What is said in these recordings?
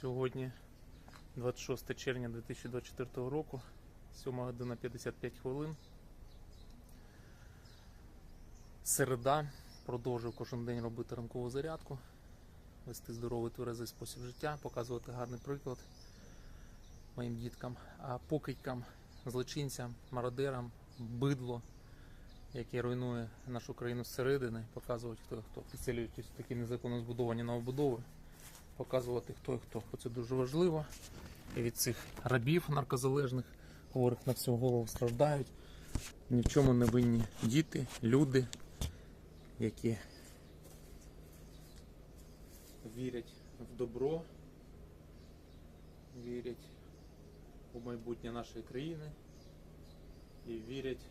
Сьогодні 26 червня 2024 року, 7 година 55 хвилин. Середа. Продовжую кожен день робити ранкову зарядку, вести здоровий тверезий спосіб життя, показувати гарний приклад моїм діткам, а покидькам, злочинцям, мародерам, бидло, яке руйнує нашу країну зсередини, показувати хто хто підсилюють такі незаконно збудовані новобудови показувати хто і хто. бо Це дуже важливо. І від цих рабів наркозалежних, хворих на всю голову страждають. Ні в чому не винні діти, люди, які вірять в добро, вірять у майбутнє нашої країни і вірять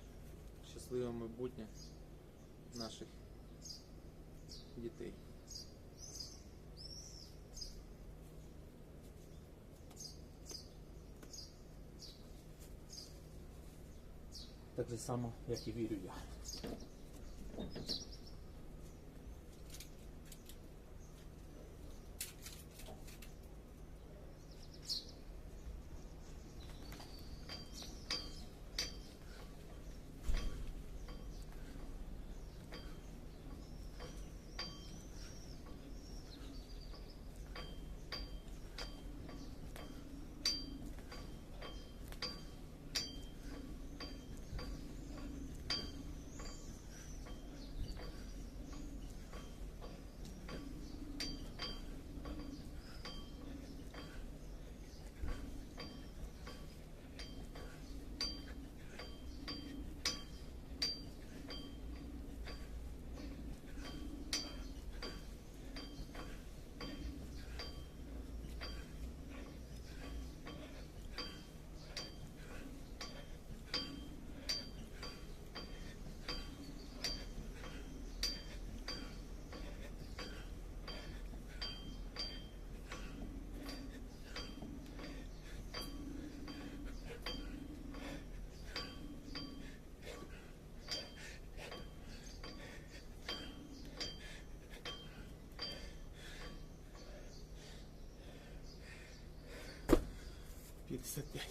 в щасливе майбутнє наших дітей. Так же само, як і вірю я. П'ятдесят п'ять.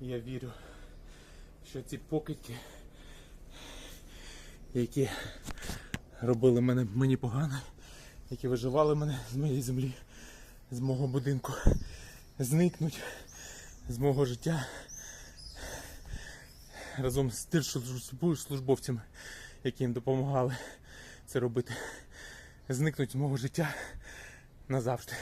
Я вірю, що ці покидьки, які робили мене, мені погано, які виживали мене з моєї землі, з мого будинку, зникнуть з мого життя разом з держслужбовцями, які їм допомагали це робити, зникнуть з мого життя назавжди.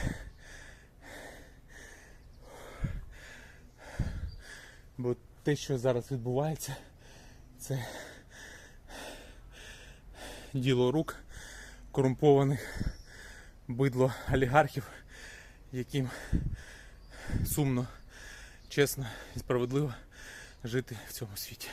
Бо те, що зараз відбувається, це діло рук корумпованих бидло олігархів, яким сумно, чесно і справедливо жити в цьому світі.